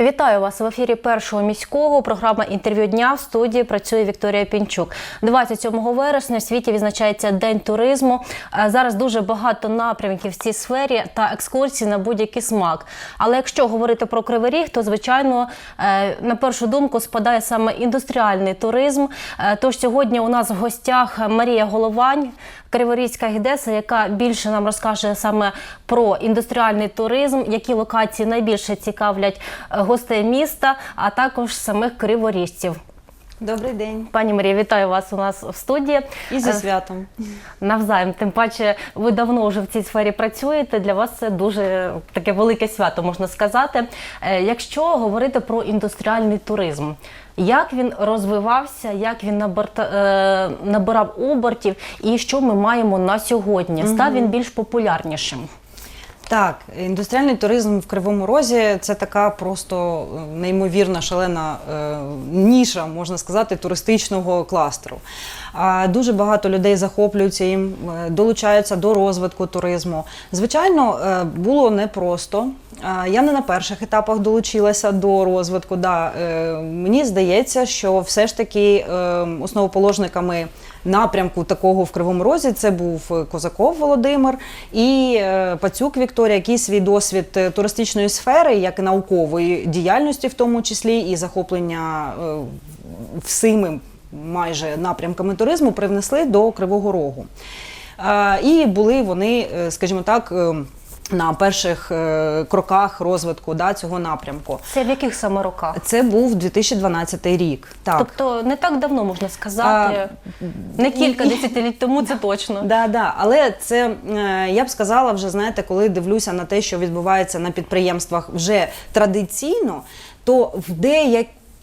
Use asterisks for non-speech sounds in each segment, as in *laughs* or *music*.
Вітаю вас в ефірі першого міського. Програма інтерв'ю дня в студії працює Вікторія Пінчук. 27 вересня в світі відзначається День туризму. Е, Зараз дуже багато напрямків в цій сфері та екскурсій на будь-який смак. Але якщо говорити про Кривий Ріг, то звичайно е, на першу думку спадає саме індустріальний туризм. Е, Тож сьогодні у нас в гостях Марія Головань. Криворізька гідеса, яка більше нам розкаже саме про індустріальний туризм, які локації найбільше цікавлять е, гостей міста, а також самих криворіжців. Добрий день. Пані Марія, вітаю вас у нас в студії. І зі Е, святом. Навзаєм, тим паче, ви давно вже в цій сфері працюєте. Для вас це дуже таке велике свято, можна сказати. Е, Якщо говорити про індустріальний туризм, як він розвивався, як він е, набирав обертів, і що ми маємо на сьогодні? Став він більш популярнішим? Так, індустріальний туризм в Кривому Розі це така просто е, неймовірна шалена е, ніша, можна сказати, туристичного кластеру. А дуже багато людей захоплюються їм, е, долучаються до розвитку туризму. Звичайно, е, було непросто. А, Я не на перших етапах долучилася до розвитку. Да, е, мені здається, що все ж таки е, основоположниками напрямку такого в Кривому Розі це був е, Козаков Володимир і е, Пацюк Вікторія, який свій досвід е, туристичної сфери, як і наукової діяльності, в тому числі, і захоплення всіми майже напрямками туризму привнесли до Кривого Рогу. І були вони, скажімо так, е, на перших е, кроках розвитку да, цього напрямку. Це в яких саме роках? Це був 2012 рік. Так. Тобто не так давно можна сказати, не кілька десятиліть тому, *laughs* це точно. Да, да. Але це е, я б сказала вже, знаєте, коли дивлюся на те, що відбувається на підприємствах вже традиційно, то в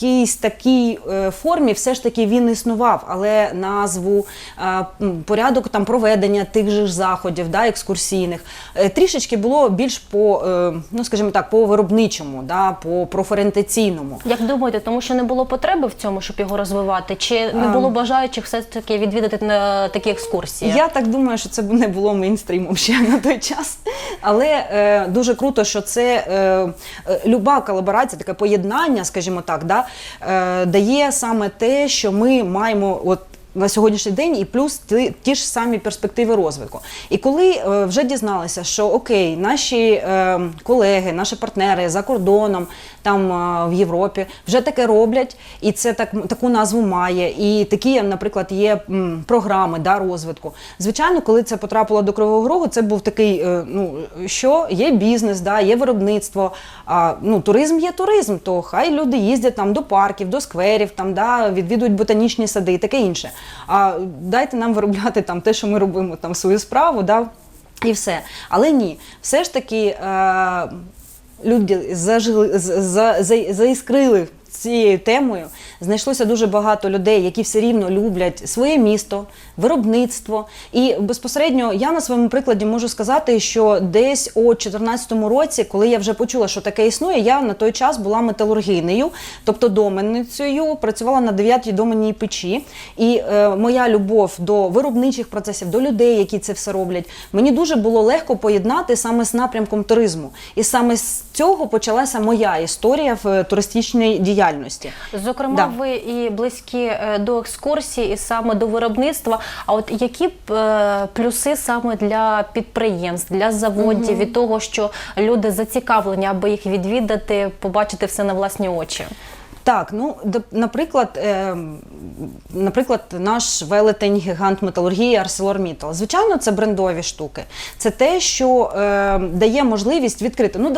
деякійсь такій е, формі все ж таки він існував, але назву, е, порядок там проведення тих же ж заходів, да, екскурсійних, е, трішечки було більш по, ну скажімо так, по виробничому, да, по профорієнтаційному. Як думаєте, тому що не було потреби в цьому, щоб його розвивати? Чи не було бажаючих все ж таки відвідати на такі екскурсії? Я так думаю, що це б не було мейнстрімом ще на той час. Але е, дуже круто, що це е, люба колаборація, таке поєднання, скажімо так, да, дає саме те, що ми маємо. От, на сьогоднішній день і плюс ті, ті ж самі перспективи розвитку. І коли е, вже дізналися, що окей, наші е, колеги, наші партнери за кордоном, там е, в Європі вже таке роблять, і це так таку назву має. І такі, наприклад, є м, програми да, розвитку. Звичайно, коли це потрапило до Кривого Рогу, це був такий, е, ну що є бізнес, да, є виробництво. А ну туризм є туризм, то хай люди їздять там до парків, до скверів, там да відвідують ботанічні сади і таке інше. А дайте нам виробляти там те, що ми робимо там свою справу, да, і все. Але ні, все ж таки. Е, люди зажили, за, за, заіскрили цією темою. Знайшлося дуже багато людей, які все рівно люблять своє місто, виробництво. І безпосередньо я на своєму прикладі можу сказати, що десь у 2014 році, коли я вже почула, що таке існує, я на той час була металургійнею, тобто доменницею, працювала на 9-й доменній печі. І е, моя любов до виробничих процесів, до людей, які це все роблять, мені дуже було легко поєднати саме з напрямком туризму. І саме з цього почалася моя історія в туристичній діяльності. Зокрема, Да. ви і близькі е, до екскурсії, і саме до виробництва. А от які е, плюси саме для підприємств, для заводів від того, що люди зацікавлені, аби їх відвідати, побачити все на власні очі? Так, ну наприклад, е, наприклад, наш велетень гігант металургії ArcelorMittal. Звичайно, це брендові штуки. Це те, що е, дає можливість відкрити. Ну,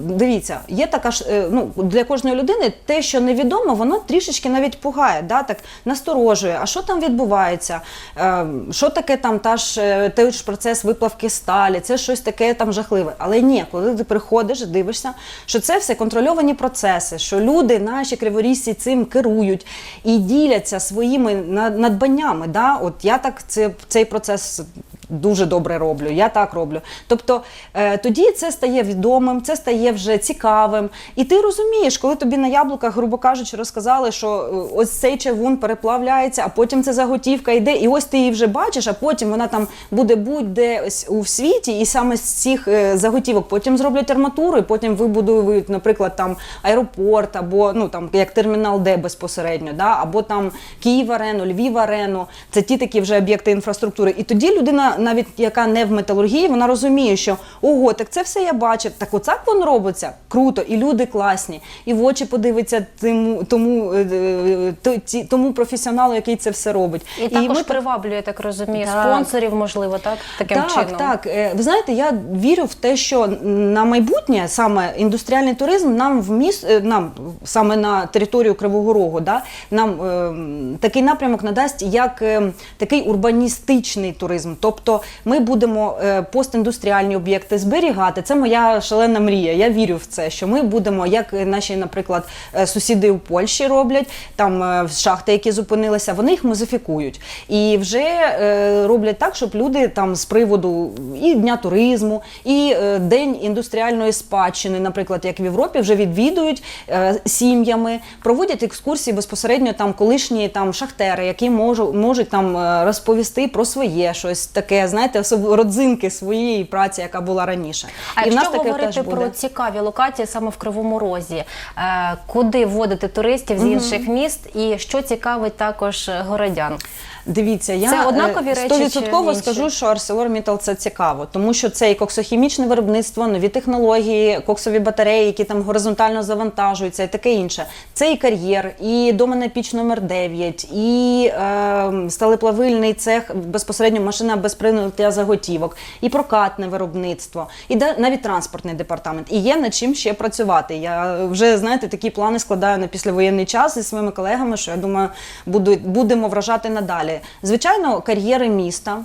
дивіться, є така ж е, ну для кожної людини те, що невідомо, воно трішечки навіть пугає, да, так насторожує. А що там відбувається? Е, що таке там та ж е, той ж процес виплавки сталі? Це щось таке там жахливе. Але ні, коли ти приходиш, дивишся, що це все контрольовані процеси, що люди, наші криворізці цим керують і діляться своїми надбаннями. Да? От я так це, цей процес дуже добре роблю, я так роблю. Тобто е, тоді це стає відомим, це стає вже цікавим. І ти розумієш, коли тобі на яблуках, грубо кажучи, розказали, що е, ось цей чавун переплавляється, а потім це заготівка йде, і ось ти її вже бачиш, а потім вона там буде будь-де ось у світі, і саме з цих е, заготівок потім зроблять арматуру, і потім вибудують, наприклад, там аеропорт, або ну там як термінал Д безпосередньо, да? або там Київ арену, Львів арену. Це ті такі вже об'єкти інфраструктури. І тоді людина, навіть яка не в металургії, вона розуміє, що ого, так це все я бачив. Так оцак воно робиться круто, і люди класні, і в очі подивиться тому, тому, е, е, то- ті- тому професіоналу, який це все робить. І також ми приваблює, так розумію, Так. спонсорів, можливо, так? Таким так, чином. так. Е, Ви знаєте, я вірю в те, що на майбутнє саме індустріальний туризм нам в міс... нам саме на територію Кривого Рогу, да, нам е, такий напрямок надасть як е, такий урбаністичний туризм. Тобто ми будемо е, постіндустріальні об'єкти зберігати. Це моя шалена мрія. Я вірю в це, що ми будемо, як наші, наприклад, е, сусіди у Польщі роблять, там е, шахти, які зупинилися, вони їх мозифікують і вже е, роблять так, щоб люди там з приводу і дня туризму, і е, день індустріальної спадщини, наприклад, як в Європі, вже відвідують е, сім'ями, проводять екскурсії безпосередньо там колишні там шахтери, які можуть, можуть там е, розповісти про своє щось таке, знаєте, особ- родзинки своєї праці, яка була раніше. А і в якщо нас таке говорити теж про цікаві локації саме в Кривому Розі, е, куди вводити туристів з інших міст і що цікавить також городян? Дивіться, я Це однакові е, речі стовідсотково скажу, що ArcelorMittal це цікаво, тому що це і коксохімічне виробництво, нові технології, коксові батареї, які там горизонтально завантажуються, і таке інше. Це і кар'єр, і доменна піч номер 9, і е, сталеплавильний цех, безпосередньо машина без прийняття заготівок, і прокатне виробництво, і навіть транспортний департамент. І є над чим ще працювати. Я вже знаєте такі плани складаю на післявоєнний час зі своїми колегами, що я думаю, буду, будемо вражати надалі. Звичайно, кар'єри міста,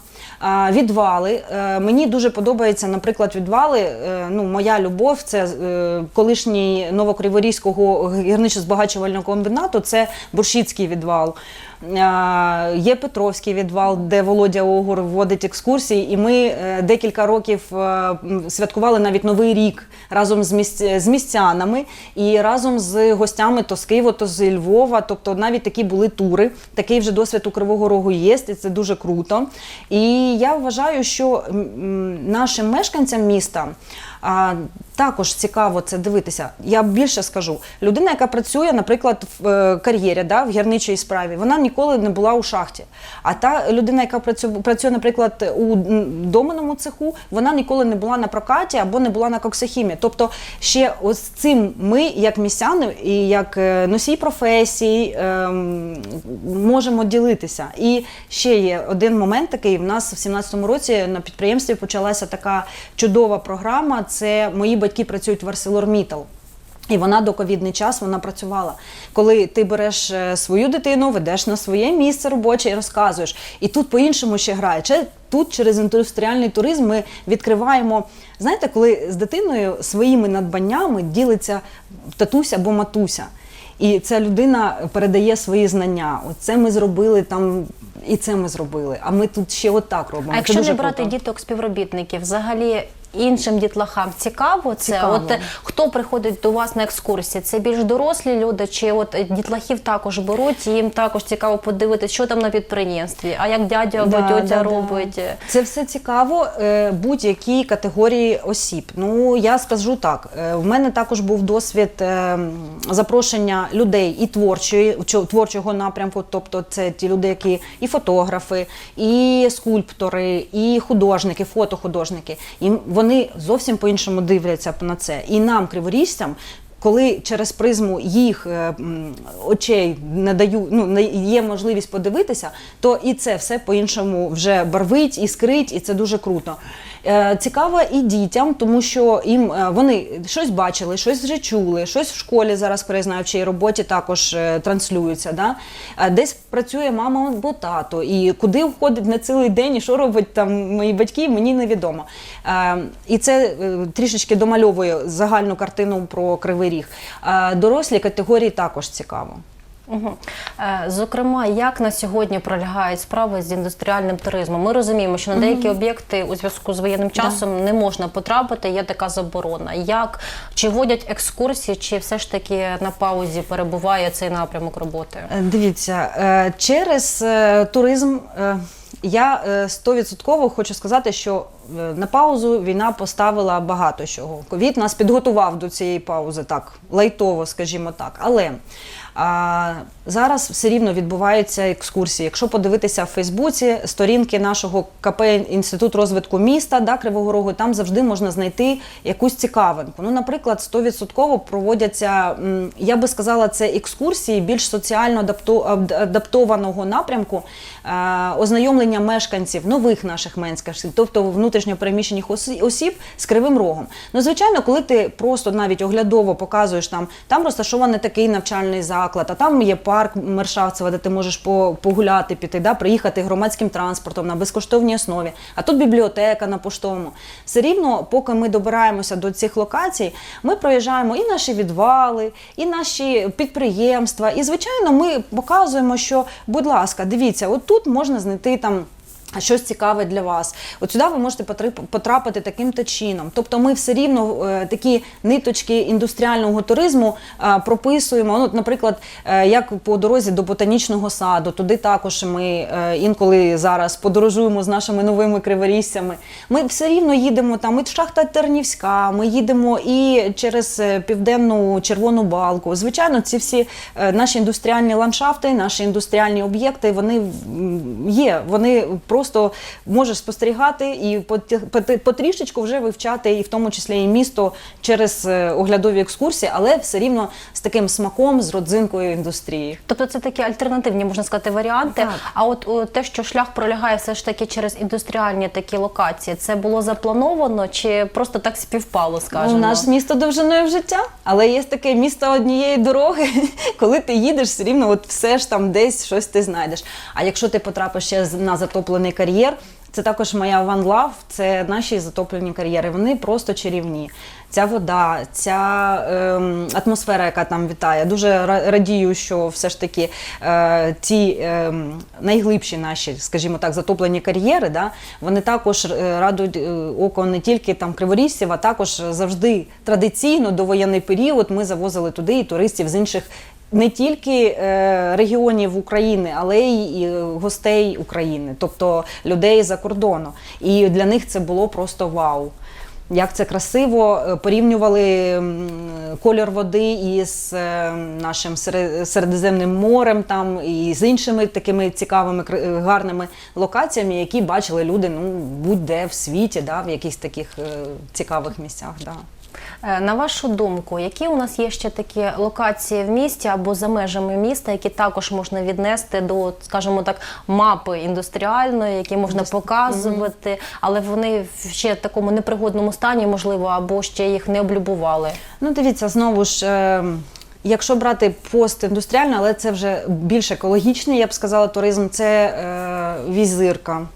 відвали. Е, Мені дуже подобається, наприклад, відвали. е, Ну, моя любов це е, колишній Новокриворізького гірничо-збагачувального комбінату. Це буршіцький відвал. Є Петровський відвал, де Володя Огур вводить екскурсії, і ми е, декілька років е, святкували навіть Новий рік разом з, місць, з містянами і разом з гостями то з Києва, то з Львова. Тобто навіть такі були тури. Такий вже досвід у Кривого Рогу є, і це дуже круто. І я вважаю, що нашим мешканцям міста. А, також цікаво це дивитися. Я більше скажу. Людина, яка працює, наприклад, в е, кар'єрі, да, в гірничій справі, вона ніколи не була у шахті. А та людина, яка працює, наприклад, у доменному цеху, вона ніколи не була на прокаті або не була на коксохімії. Тобто, ще ось цим ми, як містяни і як е, носій професій, ем, можемо ділитися. І ще є один момент такий. В нас в 17-му році на підприємстві почалася така чудова програма. Це мої батьки працюють в ArcelorMittal. І вона до ковідний час вона працювала. Коли ти береш е, свою дитину, ведеш на своє місце робоче і розказуєш. І тут по-іншому ще грає. Чи тут через індустріальний туризм ми відкриваємо. Знаєте, коли з дитиною своїми надбаннями ділиться татуся або матуся. І ця людина передає свої знання. Оце ми зробили там, і це ми зробили. А ми тут ще отак робимо. А якщо не брати круто. діток співробітників, взагалі іншим дітлахам цікаво це? Цікаво. От е, хто приходить до вас на екскурсії? Це більш дорослі люди, чи от е, дітлахів також беруть, і їм також цікаво подивитися, що там на підприємстві, а як дядя або Да, тьотя да, да. робить. Це все цікаво е, будь-якій категорії осіб. Ну я скажу так: в мене також був досвід запрошення людей і творчої чо- творчого напрямку. Тобто, це ті люди, які і фотографи, і скульптори, і художники, фотохудожники. І вони зовсім по-іншому дивляться на це. І нам, криворіжцям. Коли через призму їх е, очей не даю, ну є можливість подивитися, то і це все по-іншому вже барвить, іскрить, і це дуже круто. Е, Цікаво і дітям, тому що їм е, вони щось бачили, щось вже чули, щось в школі зараз перезнавчій роботі також е, транслюється. Да? Десь працює мама або тато, і куди входить на цілий день, і що робить там мої батьки, мені невідомо. І це трішечки домальовує загальну картину про кривий ріг. Дорослі категорії також цікаво. Угу. Зокрема, як на сьогодні пролягають справи з індустріальним туризмом? Ми розуміємо, що на деякі об'єкти у зв'язку з воєнним часом не можна потрапити, є така заборона. Як чи вводять екскурсії, чи все ж таки на паузі перебуває цей напрямок роботи? Е, Дивіться, е, через е, туризм е, я е, стовідсотково хочу сказати, що е, на паузу війна поставила багато чого. Ковід нас підготував до цієї паузи, так лайтово, скажімо так. Але а, зараз все рівно відбуваються екскурсії. Якщо подивитися в Фейсбуці сторінки нашого КП Інститут розвитку міста да, Кривого Рогу, там завжди можна знайти якусь цікавинку. Ну, наприклад, 100% проводяться, я би сказала, це екскурсії більш соціально адаптованого напрямку, е, ознайомлення мешканців, нових наших мешканців, тобто внутрішньопереміщених осіб з кривим рогом. Ну, звичайно, коли ти просто навіть оглядово показуєш там, там розташований такий навчальний заклад, а там є парк Мершавцева, де ти можеш погуляти, піти, да, приїхати громадським транспортом на безкоштовній основі. А тут бібліотека на поштовому. Все рівно, поки ми добираємося до цих локацій, ми проїжджаємо і наші відвали, і наші підприємства. І, звичайно, ми показуємо, що, будь ласка, дивіться, отут можна знайти там. Щось цікаве для вас. От сюди ви можете потрапити таким-то чином. Тобто ми все рівно е, такі ниточки індустріального туризму е, прописуємо. Ну, от, наприклад, е, як по дорозі до ботанічного саду, туди також ми інколи зараз подорожуємо з нашими новими криворіжцями. Ми все рівно їдемо там і шахта Тернівська, ми їдемо і через південну червону балку. Звичайно, ці всі наші індустріальні ландшафти, наші індустріальні об'єкти, вони є. Вони просто можеш спостерігати і потрішечку вже вивчати, і в тому числі і місто через е, оглядові екскурсії, але все рівно з таким смаком, з родзинкою індустрії. Тобто це такі альтернативні, можна сказати, варіанти. Так. А от те, що шлях пролягає все ж таки через індустріальні такі локації, це було заплановано чи просто так співпало, скажімо? У нас місто довжиною в життя, але є таке місто однієї дороги. *laughs* Коли ти їдеш, все рівно от все ж там десь щось ти знайдеш. А якщо ти потрапиш ще на затоплений кар'єр, це також моя One Love, це наші затоплені кар'єри. Вони просто чарівні. Ця вода, ця ем, атмосфера, яка там вітає. Дуже радію, що все ж таки е, ті ем, найглибші наші, скажімо так, затоплені кар'єри, да, вони також е, радують е, око не тільки там криворіжців, а також завжди традиційно до воєнний період ми завозили туди і туристів з інших. Не тільки е, регіонів України, але й гостей України, тобто людей за кордону. І для них це було просто вау. Як це красиво Е, порівнювали колір води із е, нашим Сере- Середземним морем, там і з іншими такими цікавими гарними локаціями, які бачили люди ну будь-де в світі, да, в якихось таких цікавих місцях. Да. Е, На вашу думку, які у нас є ще такі локації в місті або за межами міста, які також можна віднести до, скажімо так, мапи індустріальної, які можна показувати, але вони в ще такому непригодному стані, можливо, або ще їх не облюбували? Ну, дивіться, знову ж. е, Якщо брати постіндустріальне, але це вже більш екологічний, я б сказала, туризм це е, візирка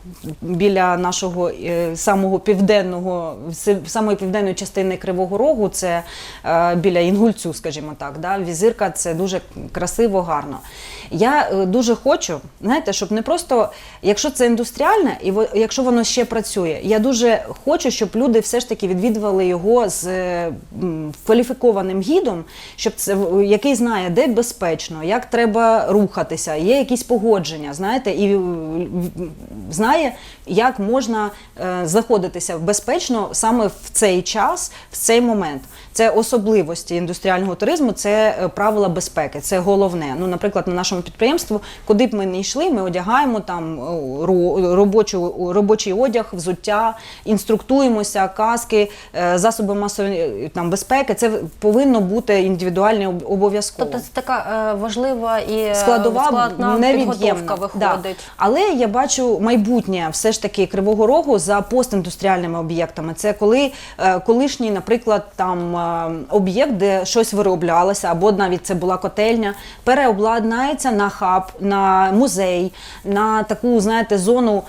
біля нашого е, самого південного, самої південної частини Кривого Рогу, це е, біля Інгульцю, скажімо так. Да? Візирка це дуже красиво, гарно. Я е, дуже хочу, знаєте, щоб не просто, якщо це індустріальне, і якщо воно ще працює, я дуже хочу, щоб люди все ж таки відвідували його з е, кваліфікованим гідом, щоб це який знає, де безпечно, як треба рухатися, є якісь погодження, знаєте, і е, знає, як можна е, знаходитися безпечно саме в цей час, в цей момент. Це особливості індустріального туризму, це е, правила безпеки. Це головне. Ну, наприклад, на нашому підприємстві, куди б ми не йшли, ми одягаємо там е, робочу, робочий одяг, взуття, інструктуємося, каски, е, засоби масової там безпеки. Це повинно бути індивідуально об- обов'язково. Тобто це така важлива і складова складна підготовка Да. виходить. Але я бачу майбутнє все ж таки Кривого Рогу за постіндустріальними об'єктами. Це коли колишній, наприклад, там об'єкт, де щось вироблялося, або навіть це була котельня, переобладнається на хаб, на музей, на таку, знаєте, зону.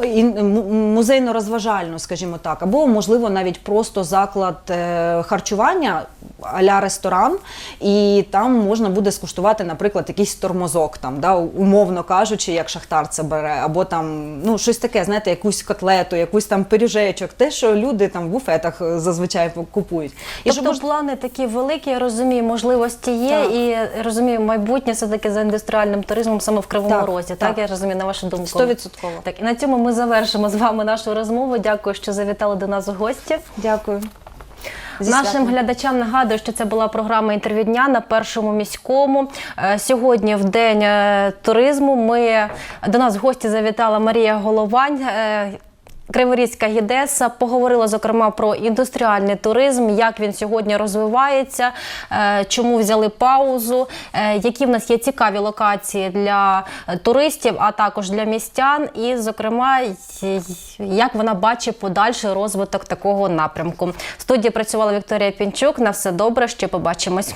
Музейно-розважальну, скажімо так, або можливо навіть просто заклад е, харчування а-ля ресторан, і там можна буде скуштувати, наприклад, якийсь тормозок, там, да, умовно кажучи, як шахтар це бере, або там ну, щось таке, знаєте, якусь котлету, якусь там пиріжечок, те, що люди там в буфетах е, зазвичай купують. І Тобто плани такі великі, я розумію, можливості є, Так. і розумію, майбутнє все таки за індустріальним туризмом саме в Кривому Так, Розі. Так, так. я розумію, на вашу думку. Стовідсотково. Так, і на цьому ми завершимо з вами нашу розмову. Дякую, що завітали до нас у гості. Дякую. Зі Нашим святом. глядачам нагадую, що це була програма інтерв'ю дня на першому міському. Е, Сьогодні, в день е, туризму, ми до нас в гості завітала Марія Головань. Криворізька гідеса поговорила зокрема про індустріальний туризм, як він сьогодні розвивається, е, чому взяли паузу, е, які в нас є цікаві локації для туристів, а також для містян, і, зокрема, як вона бачить подальший розвиток такого напрямку. В студії працювала Вікторія Пінчук. На все добре, ще побачимось.